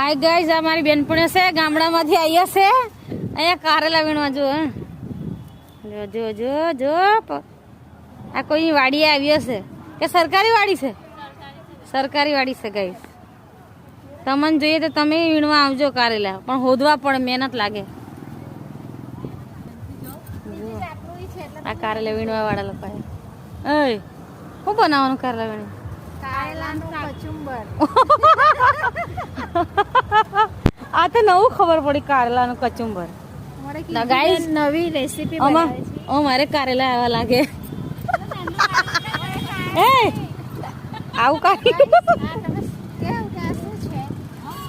Hi guys આ મારી બેનપણી છે ગામડામાંથી આવ્યા છે. અહીંયા કારેલા વીણવા જો. જો જો જો જો આ કોઈ વાડી આવ્યો છે. કે સરકારી વાડી છે? સરકારી વાડી છે ગાઈઝ તમને જોઈએ તો તમે વીણવા આવજો કારેલા પણ હોદવા પણ મહેનત લાગે. આ કારેલા વીણવા વાળા લોકો શું બનાવવાનું કારેલા વીણી આ તો નવું ખબર પડી કારેલાનું કચુંબર. ના, નવી રેસીપી ઓ મારે કારેલા આવા લાગે. એ! આવું કાઢી.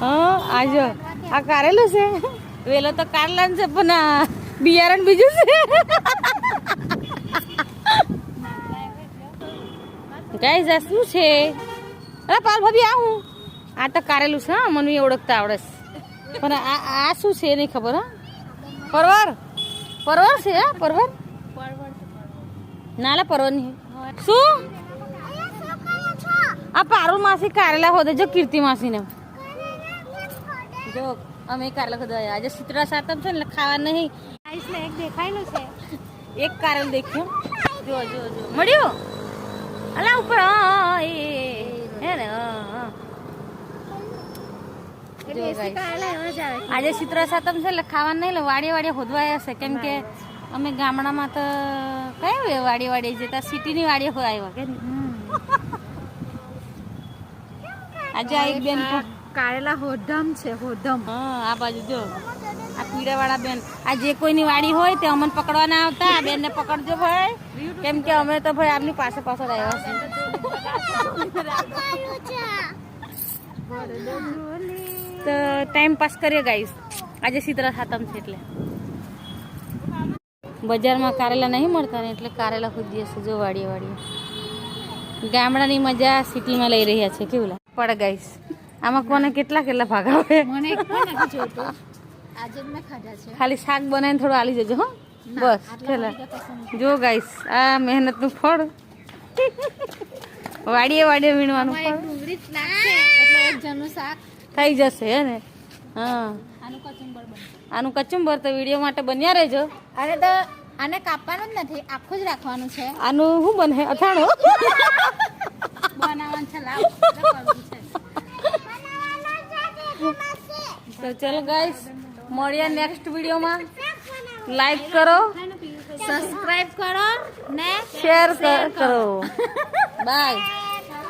હા આજો આ કારેલું છે. વેલો તો કારેલાનું છે પણ આ બિયારણ બીજું છે. ગાઈઝ આ શું છે? અરે પાલ ભાભી આવું. આ તો કારેલું છે હા મને ઓળખતા આવડે છે. પણ આ આ શું છે નહીં ખબર હા? પરવર? પરવર છે હા પરવર? નાલા પરવર નહીં. શું? આ પારુલ માસી કારેલા હોદે જો કીર્તિ માસીને. જો અમે કારેલા ખોદવા આજે શીતળા સાતમ છે ને ખાવા નહીં. એક દેખાયેલું છે. એક કારેલ દેખ્યું. જો જો જો. મળ્યું? અલા ઉપર એ. હે ને હા હા જો દેશી guys. કારેલા એવા જ આવે આજે ચિત્ર સાતમ છે એટલે ખાવા નહીં એટલે વાડીએ વાડીએ હોદવાય છે કેમ કે અમે ગામડામાં તો કઈ હોય વાડીએ વાડીએ જતા સિટીની વાડીએ હોય આવ્યા કે આજે આ એક બેન કારેલા હોધમ છે હોધમ હા આ બાજુ જો. આ પીડા વાળા બેન. આ જે કોઈની વાડી હોય તે અમને પકડવા ના આવતા આ બેનને પકડજો ભાઈ. કેમ કે અમે તો ભાઈ આપની પાસે પાછળ આવ્યા છે તો ટાઈમ પાસ કરીએ ગાઈશ આજે સીતરા સાતમ છે એટલે. બજારમાં કારેલા નહીં મળતા ને એટલે કારેલા ખુદ છે જો વાડીએ વાડીએ. ગામડાની મજા સિટીમાં લઈ રહ્યા છે કેવું લાગે? પડ ગાઈશ આમાં કોને કેટલા કેટલા ભાગ આવે? મને એક પણ નથી જોતું આજે મેં ખાધા છે. ખાલી શાક બનાવીને થોડું આલી જજો હો. બસ પેલા જો ગાઈસ આ મહેનતનું ફળ. વાડીએ વાડીએ વીણવાનું ફળ. એક શાક. થઈ જશે હે ને? હા. આનું કચુંબર આનું કચુંબર તો વીડિયો માટે બન્યા રહેજો. અરે તો આને કાપવાનું જ નથી આખું જ રાખવાનું છે. આનું શું બને અથાણું? બનાવવાનું છે લાવ તો ચલો ગાઈસ મળીએ નેક્સ્ટ વિડીયોમાં લાઈક કરો સબસ્ક્રાઇબ કરો ને શેર કરો. બાય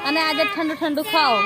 અને આજે ઠંડુ ઠંડુ ખાઓ.